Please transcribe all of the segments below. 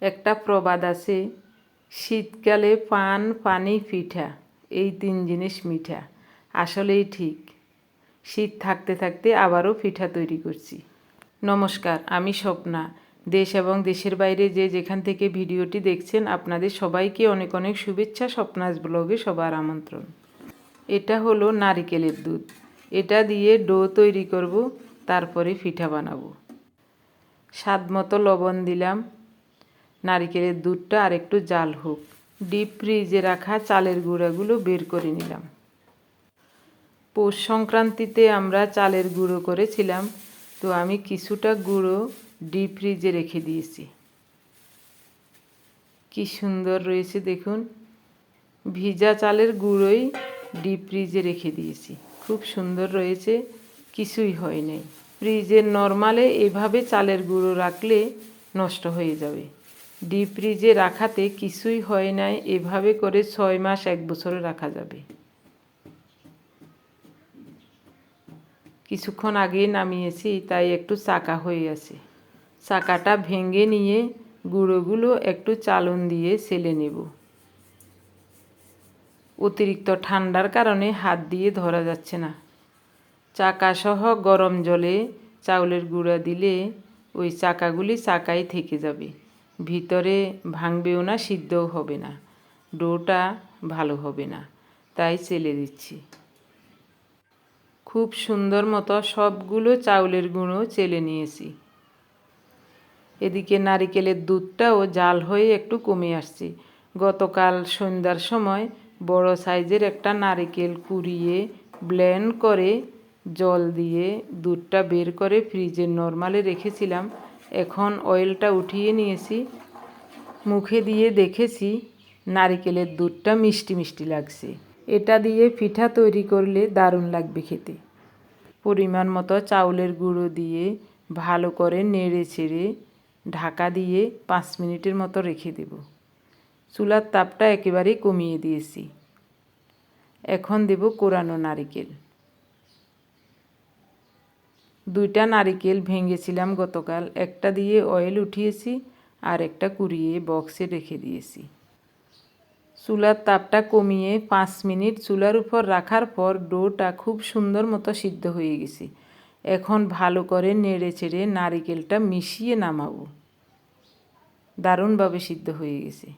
একটা প্রবাদ আছে, শীতকালে পান পানি পিঠা, এই তিন জিনিস মিঠা, আসলেই ঠিক। শীত থাকতে থাকতে আবারও পিঠা তৈরি করছি। নমস্কার, আমি স্বপ্না। দেশ এবং দেশের বাইরে যে যেখান থেকে ভিডিওটি দেখছেন, আপনাদের সবাইকে অনেক অনেক শুভেচ্ছা, স্বপ্নাস ব্লগে সবার আমন্ত্রণ। এটা হলো নারিকেলের দুধ। এটা দিয়ে ডো তৈরি করব, তারপরে পিঠা বানাবো। স্বাদ মতো লবণ দিলাম। নারিকেলের দুধটা আর একটু জাল হোক। ডিপ ফ্রিজে রাখা চালের গুঁড়াগুলো বের করে নিলাম। পৌষ সংক্রান্তিতে আমরা চালের গুঁড়ো করেছিলাম, তো আমি কিছুটা গুঁড়ো ডিপ ফ্রিজে রেখে দিয়েছি। কি সুন্দর রয়েছে দেখুন। ভিজা চালের গুঁড়োই ডিপ ফ্রিজে রেখে দিয়েছি। খুব সুন্দর রয়েছে, কিছুই হয় নাই। ফ্রিজের নর্মালে এভাবে চালের গুঁড়ো রাখলে নষ্ট হয়ে যাবে। ডিপ ফ্রিজে রাখাতে কিছুই হয় নাই। এভাবে করে ছয় মাস এক বছরে রাখা যাবে। কিছুক্ষণ আগে নামিয়েছি, তাই একটু চাকা হয়ে আছে। চাকাটা ভেঙে নিয়ে গুঁড়োগুলো একটু চালন দিয়ে সেলে নেব। অতিরিক্ত ঠান্ডার কারণে হাত দিয়ে ধরা যাচ্ছে না। চাকাসহ গরম জলে চাউলের গুঁড়া দিলে ওই চাকাগুলি চাকাই থেকে যাবে। ভিতরে ভাঙবেও না, সিদ্ধও হবে না। ডোটা ভালো হবে না। তাই চেলে দিচ্ছি। খুব সুন্দর মতো সবগুলো চাউলের গুঁড়ো চেলে নিয়েছি। এদিকে নারিকেলের দুধটাও জাল হয়ে একটু কমে আসছে। গতকাল সন্ধ্যার সময় বড় সাইজের একটা নারিকেল কুড়িয়ে ব্লেন্ড করে জল দিয়ে দুধটা বের করে ফ্রিজে নর্মালে রেখেছিলাম। এখন অয়েলটা উঠিয়ে নিয়েছি, মুখে দিয়ে দেখেছি নারিকেলের দুধটা মিষ্টি মিষ্টি লাগছে। এটা দিয়ে পিঠা তৈরি করলে দারুণ লাগবে খেতে। পরিমাণ মতো চাউলের গুঁড়ো দিয়ে ভালো করে নেড়ে ছেড়ে ঢাকা দিয়ে পাঁচ মিনিটের মতো রেখে দেব। চুলার তাপটা একেবারেই কমিয়ে দিয়েছি। এখন দেব কোরানো নারিকেল। দুইটা নারিকেল ভেঙেছিলাম গতকাল, একটা দিয়ে অয়েল উঠিয়েছি আর একটা কুড়িয়ে বক্সে রেখে দিয়েছি। চুলার তাপটা কমিয়ে পাঁচ মিনিট চুলার উপর রাখার পর ডোটা খুব সুন্দর মতো সিদ্ধ হয়ে গেছে। এখন ভালো করে নেড়ে চেড়ে নারিকেলটা মিশিয়ে নামাবো। দারুণভাবে সিদ্ধ হয়ে গেছে।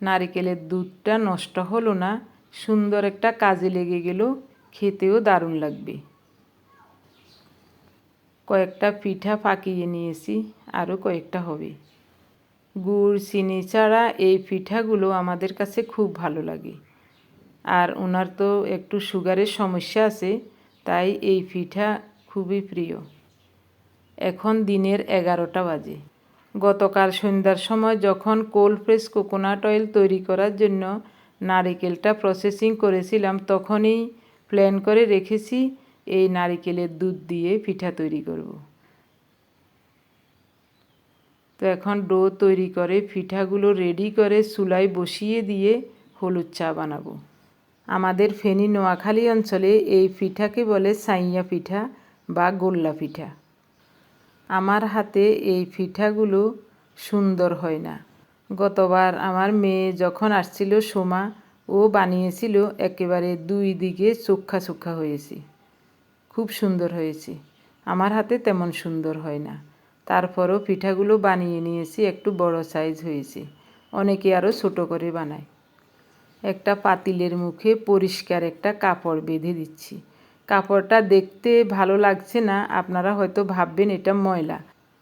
নারিকেলের দুধটা নষ্ট হলো না, সুন্দর একটা কাজে লেগে গেল, খেতেও দারুণ লাগবে। কয়েকটা পিঠা পাকিয়ে নিয়েছি, আরও কয়েকটা হবে। গুড়, চিনি ছাড়া এই পিঠাগুলো আমাদের কাছে খুব ভালো লাগে। আর ওনার তো একটু সুগারের সমস্যা আছে, তাই এই পিঠা খুবই প্রিয়। এখন দিনের এগারোটা বাজে। গতকাল সন্ধ্যার সময় যখন কোল্ড প্রেস কোকোনাট অয়েল তৈরি করার জন্য নারিকেলটা প্রসেসিং করেছিলাম, তখনই প্ল্যান করে রেখেছি এই নারিকেলের দুধ দিয়ে পিঠা তৈরি করব। তো এখন ডো তৈরি করে পিঠাগুলো রেডি করে চুলায় বসিয়ে দিয়ে হলুদ চা বানাবো। আমাদের ফেনী নোয়াখালী অঞ্চলে এই পিঠাকে বলে সাইয়া পিঠা বা গোল্লা পিঠা। আমার হাতে এই পিঠাগুলো সুন্দর হয় না। গতবার আমার মেয়ে যখন আসছিল সোমা, ও বানিয়েছিল একেবারে দুই দিকে চোখা চোখা হয়েছে। খুব সুন্দর হয়েছে। আমার হাতে তেমন সুন্দর হয় না। তারপরও পিঠাগুলো বানিয়ে নিয়েছি, একটু বড় সাইজ হয়েছে। অনেকে আরও ছোটো করে বানায়। একটা পাতিলের মুখে পরিষ্কার একটা কাপড় বেঁধে দিচ্ছি। কাপড়টা দেখতে ভালো লাগছে না, আপনারা হয়তো ভাববেন এটা ময়লা।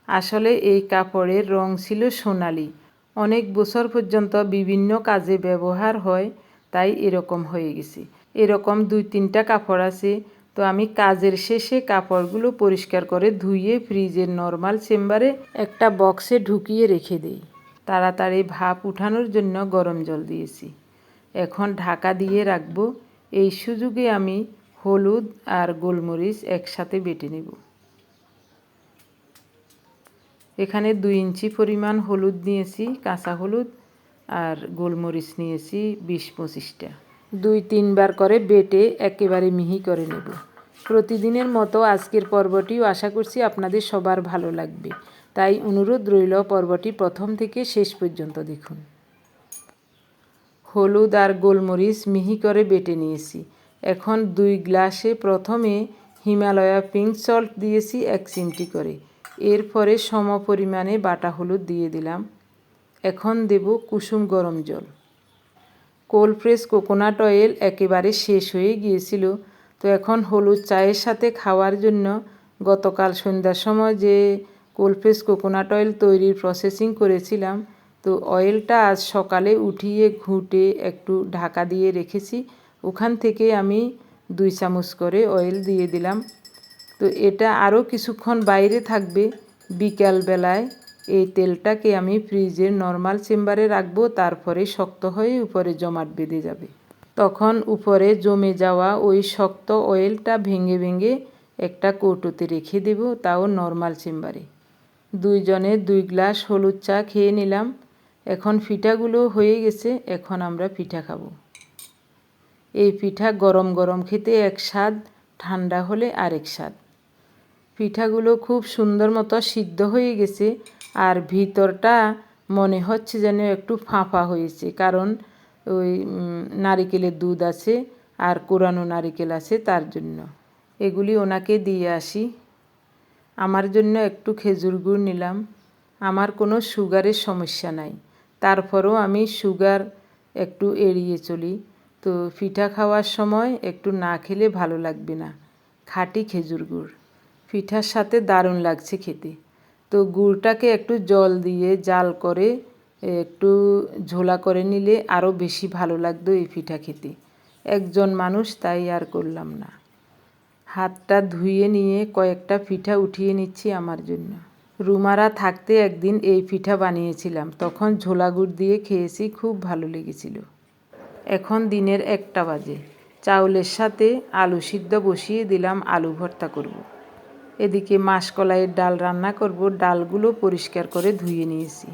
আসলে এই কাপড়ের রং ছিল সোনালি। অনেক বছর পর্যন্ত বিভিন্ন কাজে ব্যবহার হয়, তাই এরকম হয়ে গেছে। এরকম দুই তিনটা কাপড় আছে তো আমি কাজের শেষে কাপড়গুলো পরিষ্কার করে ধুয়ে ফ্রিজের নর্মাল চেম্বারে একটা বক্সে ঢুকিয়ে রেখে দিই। তাড়াতাড়ি ভাপ উঠানোর জন্য গরম জল দিয়েছি। এখন ঢাকা দিয়ে রাখব। এই সুযোগে আমি হলুদ আর গোলমরিচ একসাথে বেটে নেব। এখানে দুই ইঞ্চি পরিমাণ হলুদ নিয়েছি, কাঁচা হলুদ আর গোলমরিচ নিয়েছি বিশ পঁচিশটা। দুই তিনবার করে বেটে একেবারে মিহি করে নেব। প্রতিদিনের মতো আজকের পর্বটিও আশা করছি আপনাদের সবার ভালো লাগবে। তাই অনুরোধ রইল পর্বটি প্রথম থেকে শেষ পর্যন্ত দেখুন। হলুদ আর গোলমরিচ মিহি করে বেটে নিয়েছি। এখন দুই গ্লাসে প্রথমে হিমালয়া পিঙ্ক সল্ট দিয়েছি এক চিমটি করে। এরপরে সম পরিমাণে বাটা হলুদ দিয়ে দিলাম। এখন দেব কুসুম গরম জল। কোল্ড প্রেস কোকোনাট অয়েল একেবারে শেষ হয়ে গিয়েছিল। তো এখন হলুদ চায়ের সাথে খাওয়ার জন্য গতকাল সন্ধ্যার সময় যে কোল্ড প্রেস কোকোনাট অয়েল তৈরির প্রসেসিং করেছিলাম, তো অয়েলটা আজ সকালে উঠিয়ে ঘুটে একটু ঢাকা দিয়ে রেখেছি। ওখান থেকে আমি দুই চামচ করে অয়েল দিয়ে দিলাম। তো এটা আরও কিছুক্ষণ বাইরে থাকবে। বিকালবেলায় এই তেলটাকে আমি ফ্রিজের নর্মাল চেম্বারে রাখব, তারপরে শক্ত হয়ে উপরে জমাট বেঁধে যাবে। তখন উপরে জমে যাওয়া ওই শক্ত অয়েলটা ভেঙে ভেঙে একটা কৌটোতে রেখে দেব, তাও নর্মাল চেম্বারে। দুইজনে দুই গ্লাস হলুদ চা খেয়ে নিলাম। এখন পিঠাগুলো হয়ে গেছে, এখন আমরা পিঠা খাব। এই পিঠা গরম গরম খেতে এক স্বাদ, ঠান্ডা হলে আরেক স্বাদ। পিঠাগুলো খুব সুন্দর মতো সিদ্ধ হয়ে গেছে আর ভিতরটা মনে হচ্ছে যেন একটু ফাঁপা হয়েছে, কারণ ওই নারিকেলের দুধ আছে আর কোরানো নারিকেল আছে তার জন্য। এগুলি ওনাকে দিয়ে আসি। আমার জন্য একটু খেজুর গুড় নিলাম। আমার কোনো সুগারের সমস্যা নাই। তারপরও আমি সুগার একটু এড়িয়ে চলি। তো পিঠা খাওয়ার সময় একটু না খেলে ভালো লাগবে না। খাঁটি খেজুর গুড়। পিঠার সাথে দারুণ লাগছে খেতে। তো গুড়টাকে একটু জল দিয়ে জাল করে একটু ঝোলা করে নিলে আরও বেশি ভালো লাগতো এই পিঠা খেতে। একজন মানুষ তাই আর করলাম না। হাতটা ধুয়ে নিয়ে কয়েকটা পিঠা উঠিয়ে নিচ্ছি আমার জন্য। রুমারা থাকতে একদিন এই পিঠা বানিয়েছিলাম, তখন ঝোলা গুড় দিয়ে খেয়েছি, খুব ভালো লেগেছিল। এখন দিনের একটা বাজে। চাউলের সাথে আলু সিদ্ধ বসিয়ে দিলাম, আলু ভর্তা করব। এদিকে মাসকলাইয়ের ডাল রান্না করব। ডালগুলো পরিষ্কার করে ধুয়ে নিয়েছি।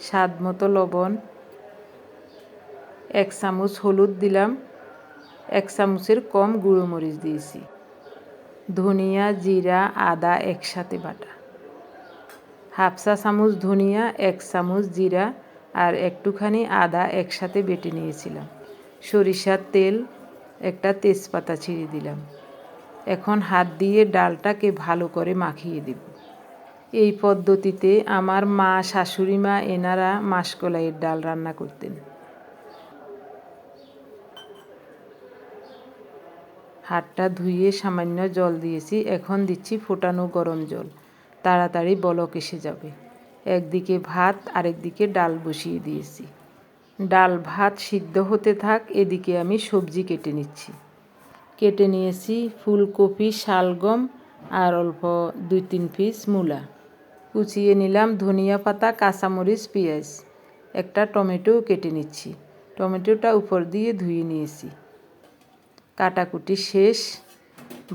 স্বাদ মতো লবণ, এক চামচ হলুদ দিলাম, এক চামচের কম গুঁড়ো মরিচ দিয়েছি। ধনিয়া, জিরা, আদা একসাথে বাটা। হাফ চা চামচ ধনিয়া, এক চামচ জিরা আর একটুখানি আদা একসাথে বেটে নিয়েছিলাম। সরিষার তেল একটা তেজপাতা ছিঁড়ে দিলাম। এখন হাত দিয়ে ডালটাকে ভালো করে মাখিয়ে দেব। এই পদ্ধতিতে আমার মা, শাশুড়ি মা, এনারা মাসকলাইয়ের ডাল রান্না করতেন। হাতটা ধুয়ে সামান্য জল দিয়েছি, এখন দিচ্ছি ফোটানো গরম জল। তাড়াতাড়ি বলক এসে যাবে। একদিকে ভাত, আরেকদিকে ডাল বসিয়ে দিয়েছি। ডাল ভাত সিদ্ধ হতে থাক, এদিকে আমি সবজি কেটে নিচ্ছি। কেটে নিয়েছি ফুলকপি, শালগম আর অল্প দুই তিন পিস মূলা। কুচিয়ে নিলাম ধনিয়া পাতা, কাঁচামরিচ, পেঁয়াজ। একটা টমেটোও কেটে নিচ্ছি। টমেটোটা উপর দিয়ে ধুয়ে নিয়েছি। কাটাকুটি শেষ।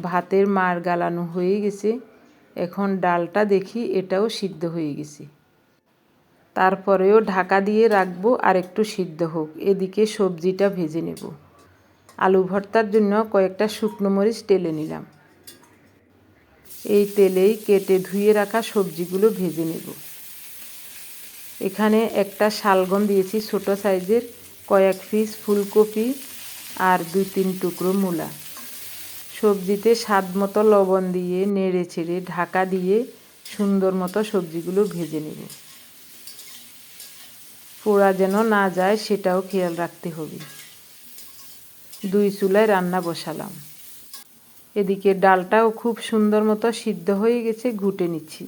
ভাতের মার গালানো হয়ে গেছে। এখন ডালটা দেখি এটাও সিদ্ধ হয়ে গেছে। তারপরেও ঢাকা দিয়ে রাখব আর একটু সিদ্ধ হোক। এদিকে সবজিটা ভেজে নেব। আলু ভর্তার জন্য কয়েকটা শুকনো মরিচ টেলে নিলাম। এই তেলেই কেটে ধুয়ে রাখা সবজিগুলো ভেজে নেব। এখানে একটা শালগম দিয়েছি ছোট সাইজের, কয়েক পিস ফুলকপি আর দুই তিন টুকরো মূলা। সবজিতে স্বাদ মতো লবণ দিয়ে নেড়ে ছেড়ে ঢাকা দিয়ে সুন্দর মতো সবজিগুলো ভেজে নেব। পোড়া যেন না যায়, সেটাও খেয়াল রাখতে হবে। দুই চুলায় রান্না বসালাম। এদিকে ডালটাও খুব সুন্দর মতো সিদ্ধ হয়ে গেছে, ঘুটে নিচ্ছি।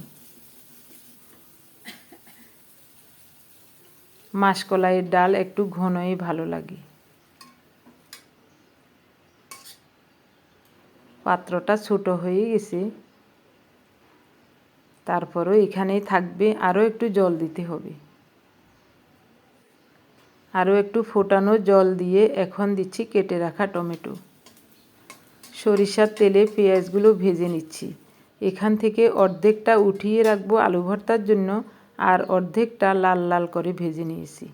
মাসকলাইয়ের ডাল একটু ঘনই ভালো লাগে। পাত্রটা ছোট হয়ে গেছে। তারপরও এখানেই থাকবে, আরও একটু জল দিতে হবে। আরও একটু ফোটানো জল দিয়ে এখন দিচ্ছি কেটে রাখা টমেটো। সরিষার তেলে পেঁয়াজগুলো ভেজে নিচ্ছি। এখান থেকে অর্ধেকটা উঠিয়ে রাখব আলু ভর্তার জন্য আর অর্ধেকটা লাল লাল করে ভেজে নিয়েছি।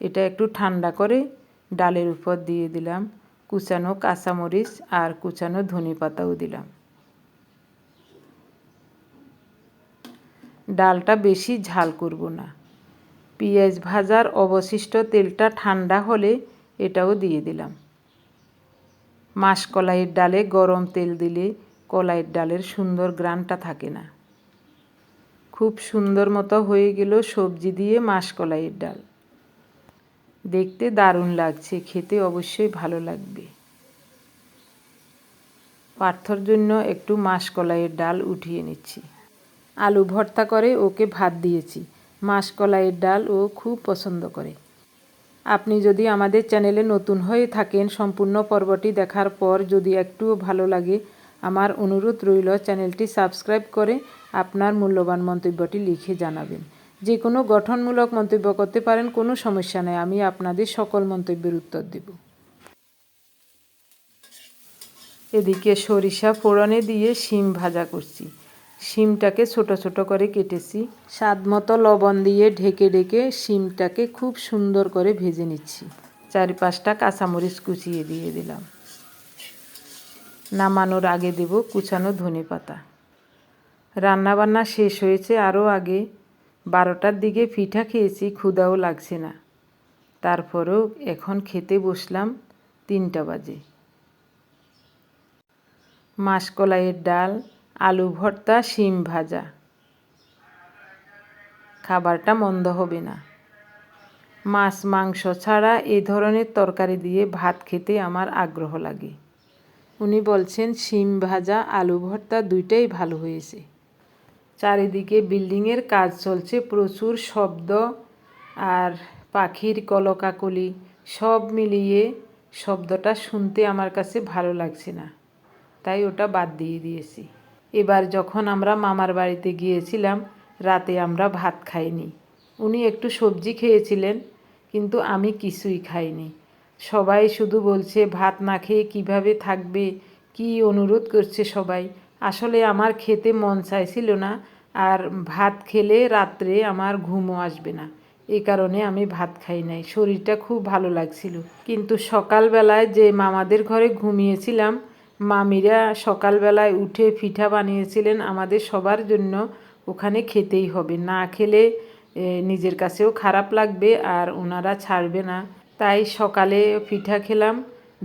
এটা একটু ঠান্ডা করে ডালের উপর দিয়ে দিলাম, কুচানো কাঁচামরিচ আর কুচানো ধনে পাতাও দিলাম। ডালটা বেশি ঝাল করব না। পেঁয়াজ ভাজার অবশিষ্ট তেলটা ঠান্ডা হলে এটাও দিয়ে দিলাম। মাসকলাইয়ের ডালে গরম তেল দিলে কলাইয়ের ডালের সুন্দর গ্রানটা থাকে না। খুব সুন্দর মতো হয়ে গেল সবজি দিয়ে মাসকলাইয়ের ডাল। দেখতে দারুণ লাগছে, খেতে অবশ্যই ভালো লাগবে। পার্থর জন্য একটু মাসকলাইয়ের ডাল উঠিয়ে নিচ্ছি। আলু ভর্তা করে ওকে ভাত দিয়েছি। মাসকলাইয়ের ডাল ও খুব পছন্দ করে। আপনি যদি আমাদের চ্যানেলে নতুন হয়ে থাকেন, সম্পূর্ণ পর্বটি দেখার পর যদি একটুও ভালো লাগে, আমার অনুরোধ রইল চ্যানেলটি সাবস্ক্রাইব করে আপনার মূল্যবান মন্তব্যটি লিখে জানাবেন। যে কোনো গঠনমূলক মন্তব্য করতে পারেন, কোনো সমস্যা নেই, আমি আপনাদের সকল মন্তব্যের উত্তর দেব। এদিকে সরিষা ফোড়নে দিয়ে শিম ভাজা করছি। শিমটাকে ছোট ছোট করে কেটেছি। স্বাদ মতো লবণ দিয়ে ঢেকে ঢেকে শিমটাকে খুব সুন্দর করে ভেজে নিচ্ছি। চারি পাঁচটা কাঁচামরিচ কুচিয়ে দিয়ে দিলাম। নামানোর আগে দেব কুচানো ধনে পাতা। রান্নাবান্না শেষ হয়েছে আরও আগে। বারোটার দিকে পিঠা খেয়েছি ক্ষুদাও লাগছে না। তারপরেও এখন খেতে বসলাম তিনটা বাজে। মাসকলাইয়ের ডাল আলু ভর্তা, শিম ভাজা। খাবারটা মন্দ হবে না। মাছ, মাংস ছাড়া এ ধরনের তরকারি দিয়ে ভাত খেতে আমার আগ্রহ লাগে। উনি বলছেন, শিম ভাজা, আলু ভর্তা দুইটাই ভালো হয়েছে। চারিদিকে বিল্ডিংয়ের কাজ চলছে, প্রচুর শব্দ আর পাখির কলকাকলি, সব মিলিয়ে শব্দটা শুনতে আমার কাছে ভালো লাগছে না। তাই ওটা বাদ দিয়ে দিয়েছি। এবার যখন আমরা মামার বাড়িতে গিয়েছিলাম, রাতে আমরা ভাত খাইনি। উনি একটু সবজি খেয়েছিলেন, কিন্তু আমি কিছুই খাইনি। সবাই শুধু বলছে, ভাত না খেয়ে কীভাবে থাকবে? কি অনুরোধ করছে সবাই? আসলে আমার খেতে মন চাইছিল না, আর ভাত খেলে রাত্রে আমার ঘুমও আসবে না। এই কারণে আমি ভাত খাই নাই। শরীরটা খুব ভালো লাগছিল। কিন্তু সকালবেলায় যে মামাদের ঘরে ঘুমিয়েছিলাম মামিরা সকালবেলায় উঠে পিঠা বানিয়েছিলেন আমাদের সবার জন্য। ওখানে খেতেই হবে। না খেলে নিজের কাছেও খারাপ লাগবে আর ওনারা ছাড়বে না। তাই সকালে পিঠা খেলাম,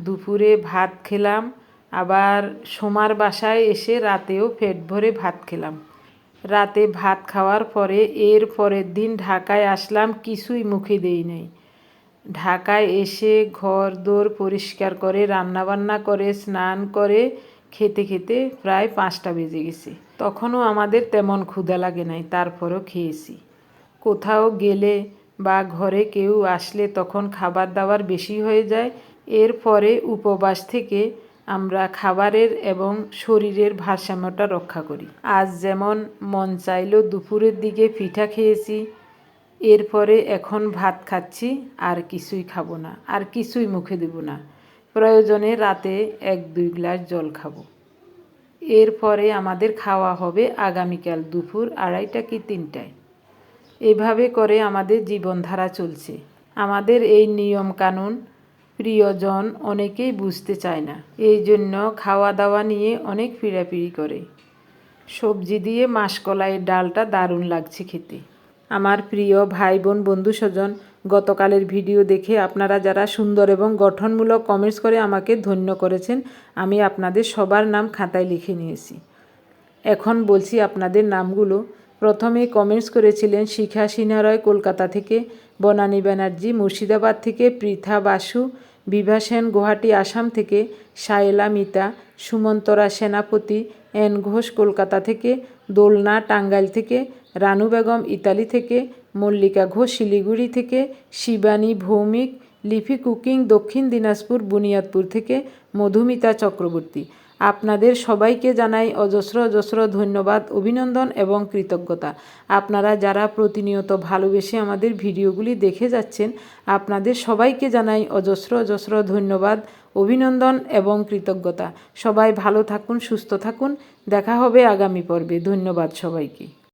দুপুরে ভাত খেলাম, আবার সোমার বাসায় এসে রাতেও পেট ভরে ভাত খেলাম। রাতে ভাত খাওয়ার পরে এর পরের দিন ঢাকায় আসলাম, কিছুই মুখে দেই নাই। ঢাকায় এসে ঘর দোর পরিষ্কার করে, রান্নাবান্না করে, স্নান করে, খেতে খেতে প্রায় পাঁচটা বেজে গেছে। তখনও আমাদের তেমন ক্ষুধা লাগে নাই, তারপরও খেয়েছি। কোথাও গেলে বা ঘরে কেউ আসলে তখন খাবার দাবার বেশি হয়ে যায়। এরপরে উপবাস থেকে আমরা খাবারের এবং শরীরের ভারসাম্যটা রক্ষা করি। আজ যেমন মন চাইল দুপুরের দিকে পিঠা খেয়েছি এরপরে এখন ভাত খাচ্ছি, আর কিছুই খাব না, আর কিছুই মুখে দেব না। প্রয়োজনে রাতে এক, দুই গ্লাস জল খাব। এরপরে আমাদের খাওয়া হবে আগামীকাল দুপুর আড়াইটা কি তিনটায়। এভাবে করে আমাদের জীবনধারা চলছে। আমাদের এই নিয়ম কানুন প্রিয়জন অনেকেই বুঝতে চায় না। এই জন্য খাওয়া দাওয়া নিয়ে অনেক পিড়াপিড়ি করে। সবজি দিয়ে মাসকলাইয়ের ডালটা দারুণ লাগছে খেতে। আমার প্রিয় ভাই বোন বন্ধু স্বজন গতকালের ভিডিও দেখে আপনারা যারা সুন্দর এবং গঠনমূলক কমেন্টস করে আমাকে ধন্য করেছেন, আমি আপনাদের সবার নাম খাতায় লিখে নিয়েছি। এখন বলছি আপনাদের নামগুলো। প্রথমে কমেন্টস করেছিলেন শিখা সিনহা রয় কলকাতা থেকে, বনানী ব্যানার্জি মুর্শিদাবাদ থেকে, পৃথা বাসু, বিভা সেন গুয়াহাটি আসাম থেকে সায়েলা মিতা, সুমন্তরা সেনাপতি, এন ঘোষ কলকাতা থেকে, দোলনা টাঙ্গাইল থেকে রানু বেগম ইতালি থেকে, মল্লিকা ঘোষ শিলিগুড়ি থেকে, শিবানী ভৌমিক, লিপি কুকিং দক্ষিণ দিনাজপুর বুনিয়াদপুর থেকে, মধুমিতা চক্রবর্তী। আপনাদের সবাইকে জানাই অজস্র অজস্র ধন্যবাদ, অভিনন্দন এবং কৃতজ্ঞতা। আপনারা যারা প্রতিনিয়ত ভালোবেসে আমাদের ভিডিওগুলি দেখে যাচ্ছেন, আপনাদের সবাইকে জানাই অজস্র অজস্র ধন্যবাদ, অভিনন্দন এবং কৃতজ্ঞতা। সবাই ভালো থাকুন, সুস্থ থাকুন। দেখা হবে আগামী পর্বে। ধন্যবাদ সবাইকে।